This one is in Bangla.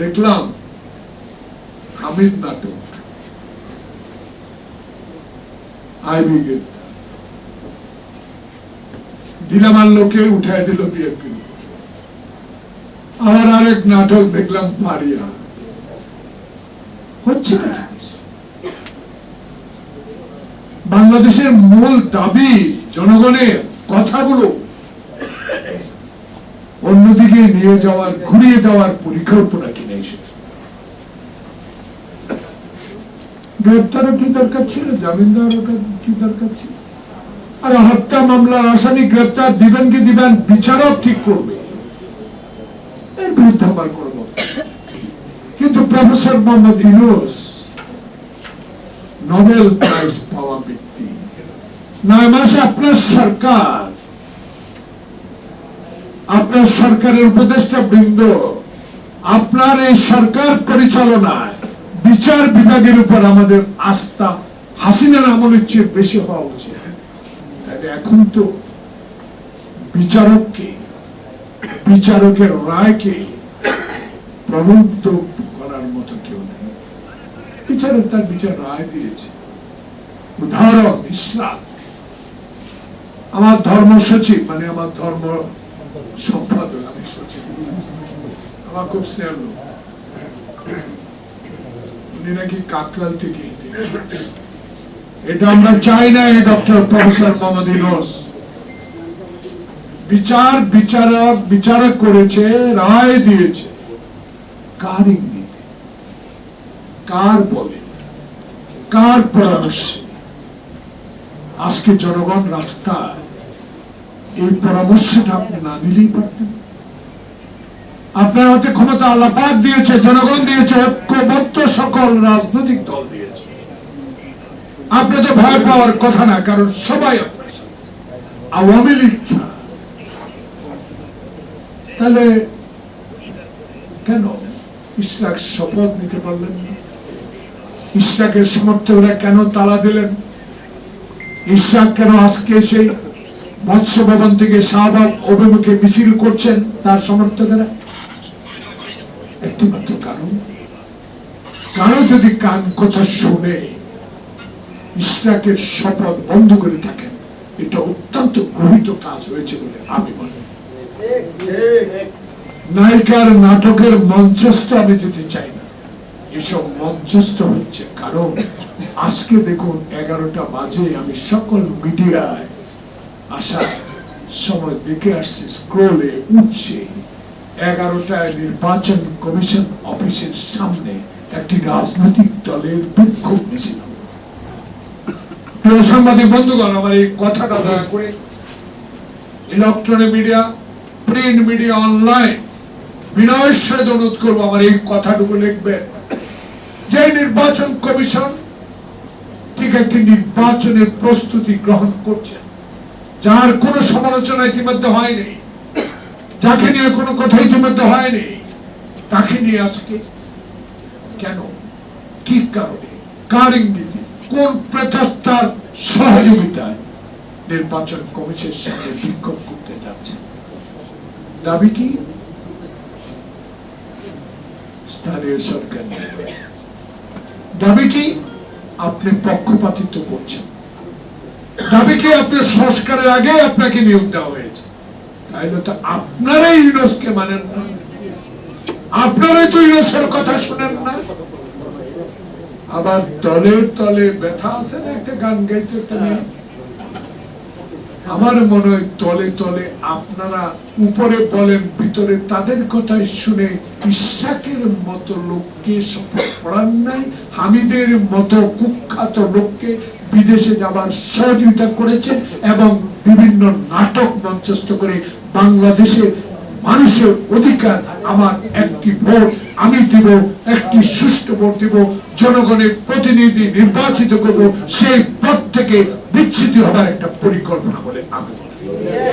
দেখলাম হামিদ নাটক। আইবি গ্রেপ্তার দিলামার লোকে উঠায় দিল বিএনপি। আবার আরেক নাটক দেখলাম পারিয়া হচ্ছে বাংলাদেশের মূল দাবি জনগণের কথাগুলো অন্যদিকে নিয়ে যাওয়ার, ঘুরিয়ে দেওয়ার পরিকল্পনা কিনে এসেছে গ্রেপ্তারও কি দরকার ছিল? জামিন কি দরকার ছিল? আর হত্যা মামলার আসামি গ্রেপ্তার, দিবেন কি দিবেন, বিচারক ঠিক করবে। এর বিরুদ্ধে আমার কোনো কিন্তু professor Muhammad Yunus Nobel prize পাওয়া ব্যক্তি। নয় মাসে আপনার সরকার আপনার সরকারের উপদেষ্টা বৃন্দ, আপনার এই সরকার পরিচালনায় বিচার বিভাগের উপর আমাদের আস্থা হাসিনার আমলের চেয়ে বেশি হওয়া উচিত। এখন তো বিচারককে, বিচারকের রায়কে প্রবন্ধ করার মতো কেউ নেই। বিচারক তার বিচার রায় দিয়েছে। উদাহরণ, ইসলাম। আমার ধর্ম সচিব মানে আমার ধর্ম সম্পাদক আমি সচিব। আমার খুব স্নেহ উনি নাকি থেকে এটা আমরা চাই না ডক্টর প্রফেসর মোহাম্মদ ইউনুস। বিচার, বিচারক বিচারক করেছে, রায় দিয়েছে। কার ইঙ্গিতে? কার বলে? কার পরামর্শে? আজকে জনগণ রাস্তায় এই পরামর্শটা আপনি না নিলেই পারতেন। আপনার হাতে ক্ষমতা আল্লাপাক দিয়েছে, জনগণ দিয়েছে, ঐক্যবদ্ধ সকল রাজনৈতিক দল দিয়েছে। আপনি তো ভয় পাওয়ার কথা না, কারণ সবাই আপনার। আওয়ামী লীগ তাহলে কেন ইসরাক শপথ নিতে পারলেন না? ইসরাকের সমর্থকরা কেন তালা দিলেন? ইসরাক কেন আজকে সেই মৎস্য ভবন থেকে শাহবাগ অভিমুখে মিছিল করছেন তার সমর্থকেরা। একটি মাত্র কারণ, কারও যদি কান কথা শুনে ইসরাকের শপথ বন্ধ করে থাকেন, এটা অত্যন্ত গৃহীত কাজ হয়েছে বলে আমি মনে নায়িকার নাটকের মঞ্চস্থ আমি যেতে চাই না। এসব মঞ্চস্থ হচ্ছে কারণ আজকে দেখুন এগারোটা বাজে আমি সকল মিডিয়ায় আসার সময় দেখে আসছি স্ক্রোলে উঠছে। এগারোটায় নির্বাচন কমিশন অফিসের সামনে একটি রাজনৈতিক দলের বিক্ষোভ মিছিল। সাংবাদিক বন্ধুগণ, আমার এই কথাটা দয়া করে electronic media print media online বিনয়ের সহিত অনুরোধ করব আমার এই কথাটুকু লিখবেন। যে নির্বাচন কমিশন ঠিক একটি নির্বাচনের প্রস্তুতি গ্রহণ করছে। যার কোনো সমালোচনা ইতিমধ্যে হয়নি, যাকে নিয়ে কোনো কথা ইতিমধ্যে হয়নি, তাকে নিয়ে আজকে কেন? কি কারণে? কার ইঙ্গিতে? কোন প্রেতাত্মার সহযোগিতায় নির্বাচন কমিশনের সঙ্গে বিক্ষোভ করতে যাচ্ছে? দাবি কি? স্থানীয় সরকার। দাবি কি? আপনি পক্ষপাতিত্ব করছেন। দাবি কি আপনার সংস্কারের আগে আপনাকে নিয়োগ দেওয়া হয়েছে। তাইলে তো আপনারাই ইউনুসকে মানেন না। আপনারাই তো ইউনুসের কথা শুনেন না। আবার দলের তলে ব্যথা আছে না? একটা গান গাইতে একটা মেয়ে? আমার মনে হয় তলে তলে আপনারা উপরে বলেন, ভিতরে তাদের কথা শুনে ইশাকের মতো লোককে শপথ নাই, হামিদের মতো কুখ্যাত লোককে বিদেশে যাবার সহযোগিতা করেছেন এবং বিভিন্ন নাটক মঞ্চস্থ করে বাংলাদেশে মানুষের অধিকার আমার একটি ভোট, আমি দিব, একটি সুষ্ঠু ভোট দিব, জনগণের প্রতিনিধি নির্বাচিত করব, সেই পদ থেকে বিচ্ছিন্ন হবার একটা পরিকল্পনা বলে আমি